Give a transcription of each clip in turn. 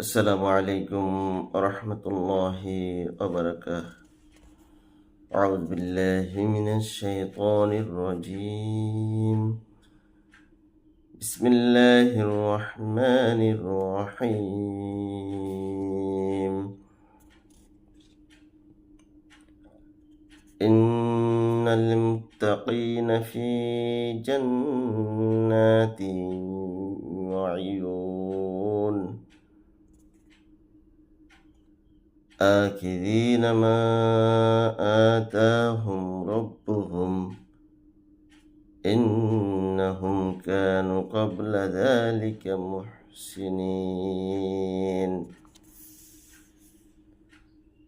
السلام عليكم ورحمة الله وبركاته. أعوذ بالله من الشيطان الرجيم. بسم الله الرحمن الرحيم. إن المتقين في جنات وعيون. آكلين ما آتاهم ربهم إنهم كانوا قبل ذلك محسنين.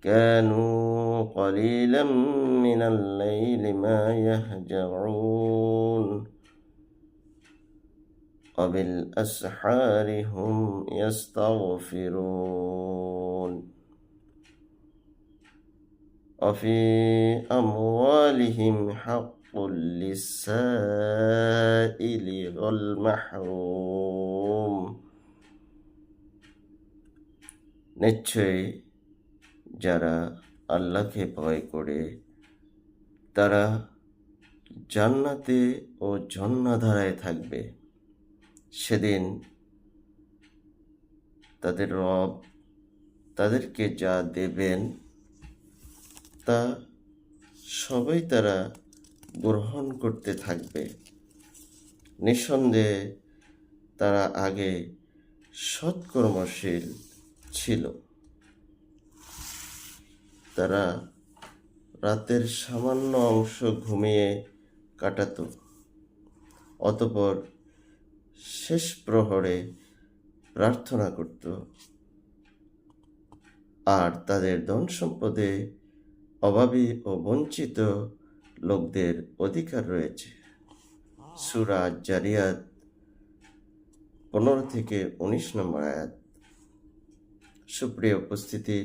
كانوا قليلا من الليل ما يهجعون. وبالأسحار هم يستغفرون. وفي أموالهم حق للسائل والمحروم নিশ্চয়ই যারা আল্লাহকে ভয় করে তারা জান্নাতে ও জন্নাধারায় থাকবে সেদিন তাদের রব তাদেরকে যা দেবেন তা সবাই তারা গ্রহণ করতে থাকবে। নিঃসন্দেহে তারা আগে সৎকর্মশীল ছিল। তারা রাতের সামান্য অংশ ঘুমিয়ে কাটাত, অতপর শেষ প্রহরে প্রার্থনা করত। আর তাদের ধন সম্পদে অভাবী ও বঞ্চিত লোকদের অধিকার রয়েছে। সুরা জারিয়াত, পনেরো থেকে উনিশ নম্বর আয়াত। সুপ্রিয় উপস্থিতি,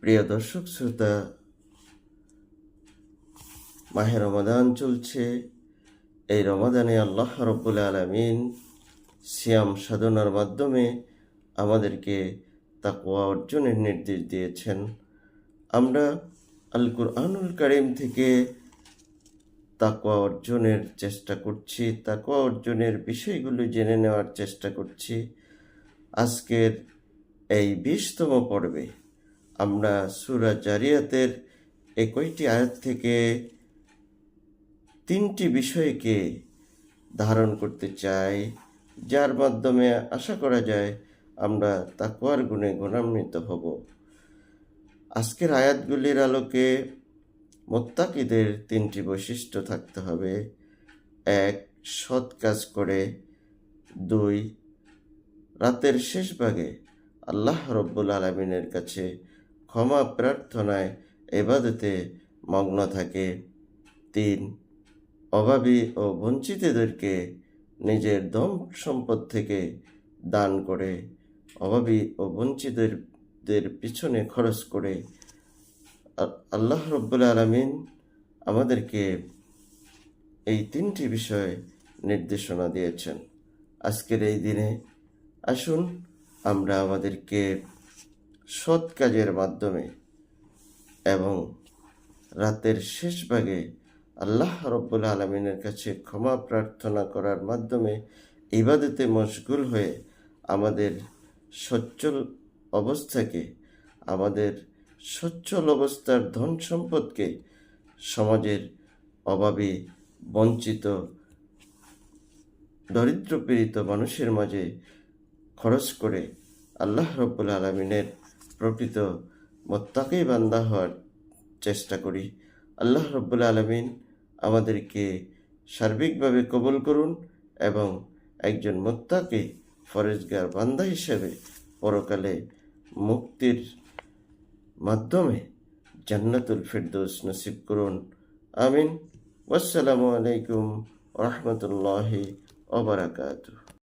প্রিয় দর্শক শ্রোতা, মাহে রমাদান চলছে। এই রমাদানে আল্লাহ রব্বুল আলমিন সিয়াম সাধনার মাধ্যমে আমাদেরকে তাকওয়া অর্জনের নির্দেশ দিয়েছেন। আমরা আল কুরআনুল কারিম থেকে তাকওয়া অর্জনের চেষ্টা করছি, তাকওয়া অর্জনের বিষয়গুলো জেনে নেওয়ার চেষ্টা করছি। আজকের এই বিশতম পর্বে আমরা সুরা জারিয়াতের এই কয়টি আয়াত থেকে তিনটি বিষয়কে ধারণ করতে চাই, যার মাধ্যমে আশা করা যায় আমরা তাকুয়ার গুণে গুণান্বিত হব। আজকের আয়াতগুলির আলোকে মোত্তাকিদের তিনটি বৈশিষ্ট্য থাকতে হবে। এক, সৎ কাজ করে। দুই, রাতের শেষ ভাগে আল্লাহ রব্বুল আলমিনের কাছে ক্ষমা প্রার্থনায় এবাদতে মগ্ন থাকে। তিন, অভাবী ও বঞ্চিতদেরকে নিজের দম সম্পদ থেকে দান করে। অভাবী ও বঞ্চিতদের পিছনে খরচ করে আল্লাহ রব্বুল আলমিন আমাদেরকে এই তিনটি বিষয়ে নির্দেশনা দিয়েছেন। আজকের এই দিনে আসুন আমরা আমাদেরকে সৎ কাজের মাধ্যমে এবং রাতের শেষ ভাগে আল্লাহ রব্বুল আলমিনের কাছে ক্ষমা প্রার্থনা করার মাধ্যমে ইবাদতে মশগুল হয়ে আমাদের সচ্ছল অবস্থাকে, আমাদের সচ্ছল অবস্থার ধন সম্পদকে সমাজের অভাবে বঞ্চিত, দরিদ্র পীড়িত মানুষের মাঝে খরচ করে আল্লাহ রব্বুল আলমিনের প্রকৃত মোত্তাকেই বান্দা হওয়ার চেষ্টা করি। আল্লাহ রব্বুল আলমিন আমাদেরকে সার্বিকভাবে কবল করুন এবং একজন মোত্তাকে ফরেজগার বান্দা হিসেবে পরকালে মুক্তির মাধ্যমে জান্নাতুল ফেরদৌস নসিব করুন। আমিন। আসসালামু আলাইকুম রহমতুল্লাহি ওবরাকাতুহ